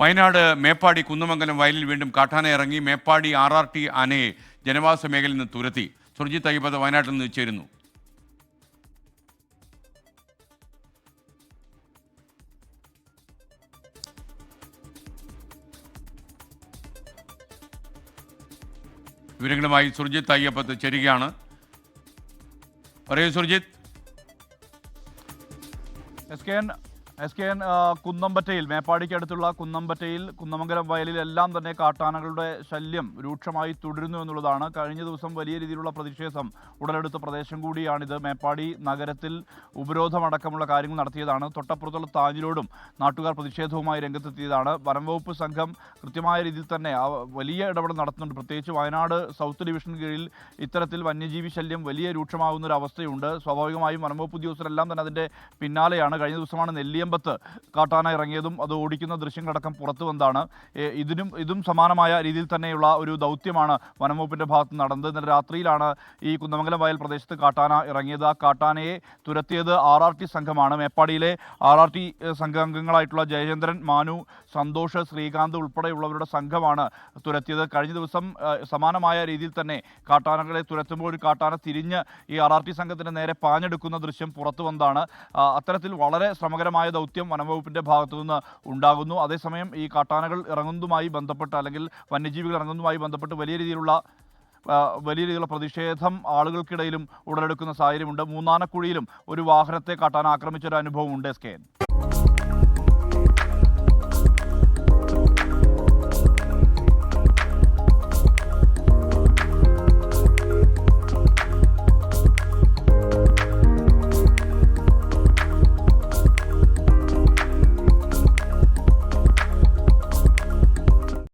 വയനാട് മേപ്പാടി കുന്നമംഗലം വയലിൽ വീണ്ടും കാട്ടാന ഇറങ്ങി മേപ്പാടി ആർ ആർ ടി ആനയെ ജനവാസ മേഖലയിൽ നിന്ന് തുരത്തി. സുർജിത് അയ്യപ്പത് വയനാട്ടിൽ നിന്ന് ചേരുന്നു. വിവരങ്ങളുമായി സുർജിത്ത് അയ്യപ്പത്ത് ചേരുകയാണ്. പറയൂ Surjith S K S K N കുന്നമ്പറ്റയിൽ മേപ്പാടിക്ക് അടുത്തുള്ള കുന്നമ്പറ്റയിൽ കുന്നമംഗലം വയലിലെല്ലാം തന്നെ കാട്ടാനകളുടെ ശല്യം രൂക്ഷമായി തുടരുന്നു എന്നുള്ളതാണ്. കഴിഞ്ഞ ദിവസം വലിയ രീതിയിലുള്ള പ്രതിഷേധം ഉടലെടുത്ത പ്രദേശം കൂടിയാണിത്. മേപ്പാടി നഗരത്തിൽ ഉപരോധമടക്കമുള്ള കാര്യങ്ങൾ നടത്തിയതാണ്. തൊട്ടപ്പുറത്തുള്ള താഞ്ഞിലോടും നാട്ടുകാർ പ്രതിഷേധവുമായി രംഗത്തെത്തിയതാണ്. വനംവകുപ്പ് സംഘം കൃത്യമായ രീതിയിൽ തന്നെ വലിയ ഇടപെടൽ നടത്തുന്നുണ്ട്. പ്രത്യേകിച്ച് വയനാട് സൗത്ത് ഡിവിഷൻ കീഴിൽ ഇത്തരത്തിൽ വന്യജീവി ശല്യം വലിയ രൂക്ഷമാകുന്ന ഒരു അവസ്ഥയുണ്ട്. സ്വാഭാവികമായും വനംവകുപ്പ് ഉദ്യോഗസ്ഥരെല്ലാം തന്നെ അതിന്റെ പിന്നാലെയാണ്. കഴിഞ്ഞ ദിവസമാണ് നെല്ലിയമ്പത്ത് കാട്ടാന ഇറങ്ങിയതും അത് ഓടിക്കുന്ന ദൃശ്യങ്ങളടക്കം പുറത്തു വന്നതാണ്. ഇതിനും ഇതും സമാനമായ രീതിയിൽ തന്നെയുള്ള ഒരു ദൗത്യമാണ് വനംവകുപ്പിന്റെ ഭാഗത്ത് നടന്നത്. ഇന്നലെ രാത്രിയിലാണ് ഈ കുന്നമംഗലം വയൽ പ്രദേശത്ത് കാട്ടാന ഇറങ്ങിയത്. ആ കാട്ടാനയെ തുരത്തിയത് ആർ ആർ ടി സംഘമാണ്. മേപ്പാടിയിലെ ആർ ആർ ടി സംഘാംഗങ്ങളായിട്ടുള്ള ജയചന്ദ്രൻ മാനു സന്തോഷ് ശ്രീകാന്ത് ഉൾപ്പെടെയുള്ളവരുടെ സംഘമാണ് തുരത്തിയത്. കഴിഞ്ഞ ദിവസം സമാനമായ രീതിയിൽ തന്നെ കാട്ടാനകളെ തുരത്തുമ്പോൾ ഒരു കാട്ടാന തിരിഞ്ഞ് ഈ ആർ ആർ ടി സംഘത്തിന് നേരെ പാഞ്ഞെടുക്കുന്ന ദൃശ്യം പുറത്തു വന്നതാണ്. അത്തരത്തിൽ വളരെ ശ്രമകരമായ ദൗത്യം വനംവകുപ്പിന്റെ ഭാഗത്തുനിന്ന് ഉണ്ടാകുന്നു. അതേസമയം ഈ കാട്ടാനകൾ ഇറങ്ങുന്നതുമായി ബന്ധപ്പെട്ട് അല്ലെങ്കിൽ വന്യജീവികൾ ഇറങ്ങുന്നതുമായി ബന്ധപ്പെട്ട് വലിയ രീതിയിലുള്ള വലിയ രീതിയിലുള്ള പ്രതിഷേധം ആളുകൾക്കിടയിലും ഉടലെടുക്കുന്ന സാഹചര്യമുണ്ട്. മൂന്നാനക്കുഴിയിലും ഒരു വാഹനത്തെ കാട്ടാന ആക്രമിച്ചൊരു അനുഭവം ഉണ്ട് എസ് കെ